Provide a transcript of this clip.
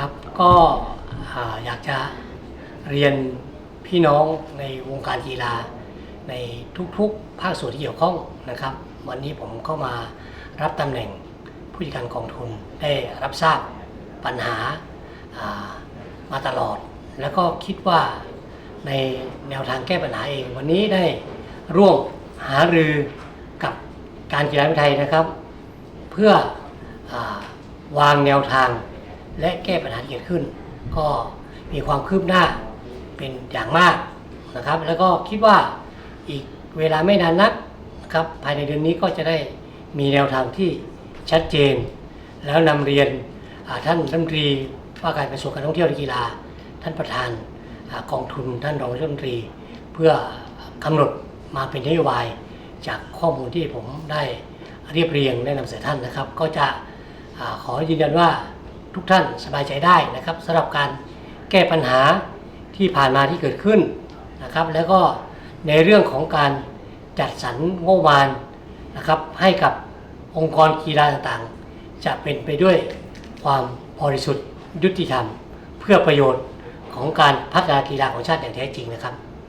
ครับก็อยากจะเรียนพี่น้องในวงการกีฬา ในทุกๆ ภาคส่วนที่เกี่ยวข้องนะครับ วันนี้ผมเข้ามารับตำแหน่งผู้จัดการกองทุนได้รับทราบปัญหาามาตลอด แล้วก็คิดว่าในแนวทางแก้ปัญหาเอง วันนี้ได้ร่วมหารือกับการกีฬาไทยนะครับ เพื่ออาวางแนวทาง และแก้ปัญหาที่เกิดขึ้น ก็มีความคืบหน้าเป็นอย่างมากนะครับ แล้วก็คิดว่าอีกเวลาไม่นานนักนะครับภายในเดือนนี้ก็จะได้มีแนวทางที่ชัดเจน แล้วนำเรียนท่านรัฐมนตรีว่าการกระทรวงการท่องเที่ยวและกีฬา ท่านประธานกองทุนท่านรองรัฐมนตรี เพื่อกำหนดมาเป็นนโยบายจากข้อมูลที่ผมได้เรียบเรียงและนำเสนอท่านนะครับ ก็จะอขอยืนยันว่า ทุกท่านสบายใจได้นะครับสำหรับการแก้ปัญหาที่ผ่านมาที่เกิดขึ้นนะครับ แล้วก็ในเรื่องของการจัดสรรงบประมาณนะครับ ให้กับองค์กรกีฬาต่างๆ จะเป็นไปด้วยความบริสุทธิ์ยุติธรรม เพื่อประโยชน์ของการพัฒนากีฬาของชาติอย่างแท้จริงนะครับ